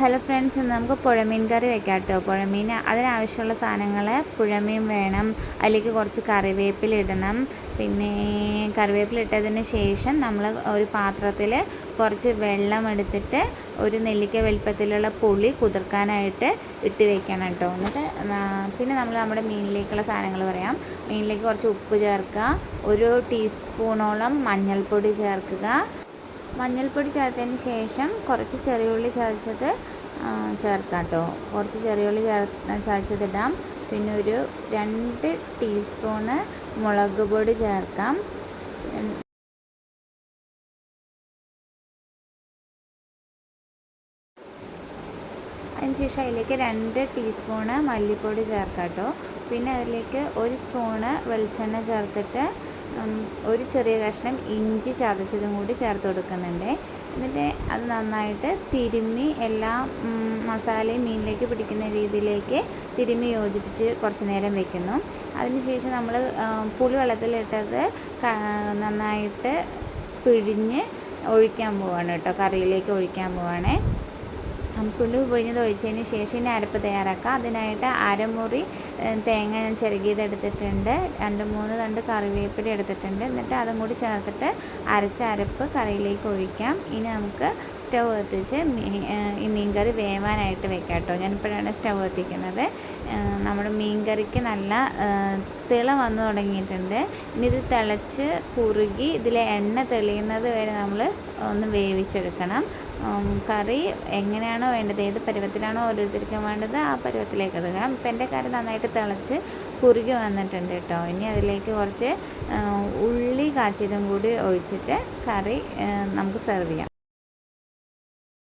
Hello friends ഇന്ന് നമുക്ക് പുഴമീൻ കറി വെക്കാം കേട്ടോ പുഴമീൻ അതിനാവശ്യമുള്ള സാധനങ്ങൾ പുഴമീൻ വേണം അതിലേക്ക് കുറച്ച് കറിവേപ്പില ഇടണം. പിന്നെ കറിവേപ്പില ഇട്ടതിന് ശേഷം നമ്മൾ ഒരു പാത്രത്തിൽ കുറച്ച് വെള്ളം എടുത്തിട്ട് ഒരു നെല്ലിക്ക വലിപ്പത്തിലുള്ള പുളി കുതിർക്കാനായിട്ട് ഇട്ട് വെക്കണം കേട്ടോ എന്നിട്ട് പിന്നെ നമ്മൾ നമ്മുടെ മീനിലേക്കുള്ള സാധനങ്ങൾ പറയാം. മീനിലേക്ക് കുറച്ച് ഉപ്പ് ചേർക്കുക. ഒരു ടീസ്പൂണോളം മഞ്ഞൾപ്പൊടി ചേർക്കുക. മഞ്ഞൾപ്പൊടി ചേർത്തതിന് ശേഷം കുറച്ച് ചെറിയുള്ളി ചതച്ചത് ചേർക്കാം കേട്ടോ കുറച്ച് ചെറിയുള്ളി ചേർ ചതച്ചതിടാം. പിന്നെ ഒരു രണ്ട് ടീസ്പൂണ് മുളക് പൊടി ചേർക്കാം. അതിനുശേഷം അതിലേക്ക് രണ്ട് ടീസ്പൂണ് മല്ലിപ്പൊടി ചേർക്കാം കേട്ടോ പിന്നെ അതിലേക്ക് ഒരു സ്പൂണ് വെളിച്ചെണ്ണ ചേർത്തിട്ട് ഒരു ചെറിയ കഷ്ണം ഇഞ്ചി ചതച്ചതും കൂടി ചേർത്ത് കൊടുക്കുന്നുണ്ട്. എന്നിട്ട് അത് നന്നായിട്ട് തിരുമ്മി എല്ലാ മസാലയും മീനിലേക്ക് പിടിക്കുന്ന രീതിയിലേക്ക് തിരുമ്മി യോജിപ്പിച്ച് കുറച്ച് നേരം വെക്കുന്നു. അതിനുശേഷം നമ്മൾ പുളി വെള്ളത്തിലിട്ടത് ക- നന്നായിട്ട് പിഴിഞ്ഞ് ഒഴിക്കാൻ പോവാണ് കേട്ടോ. കറിയിലേക്ക് ഒഴിക്കാൻ പോവാണേ. പുളി പൊഴിഞ്ഞത് ഒഴിച്ചതിന് ശേഷം ഇനി അരപ്പ് തയ്യാറാക്കാം. അതിനായിട്ട് അരമുറി തേങ്ങ ഞാൻ എടുത്തിട്ടുണ്ട്. രണ്ട് മൂന്ന് തണ്ട് കറിവേപ്പില എടുത്തിട്ടുണ്ട്. എന്നിട്ട് അതും കൂടി ചേർത്തിട്ട് അരച്ച അരപ്പ് കറിയിലേക്ക് ഒഴിക്കാം. ഇനി നമുക്ക് സ്റ്റൗ കത്തിച്ച് ഈ മീൻ കറി വേവാനായിട്ട് വെക്കാം കേട്ടോ ഞാനിപ്പോഴാണ് സ്റ്റൗ കത്തിക്കുന്നത് നമ്മുടെ മീൻ കറിക്ക് നല്ല തിള വന്നു തുടങ്ങിയിട്ടുണ്ട്. ഇനി ഇത് തിളച്ച് കുറുകി ഇതിലെ എണ്ണ തെളിയുന്നത് വരെ നമ്മൾ ഒന്ന് വേവിച്ചെടുക്കണം. കറി എങ്ങനെയാണോ വേണ്ടത് ഏത് പരുവത്തിലാണോ ഓരോരുത്തർക്കും വേണ്ടത് ആ പരുവത്തിലേക്ക് എടുക്കണം. ഇപ്പം എന്റെ കറി നന്നായിട്ട് തിളച്ച് കുറുകി വന്നിട്ടുണ്ട് കേട്ടോ. ഇനി അതിലേക്ക് കുറച്ച് ഉള്ളി കാച്ചിയതും കൂടി ഒഴിച്ചിട്ട് കറി നമുക്ക് സെർവ് ചെയ്യാം.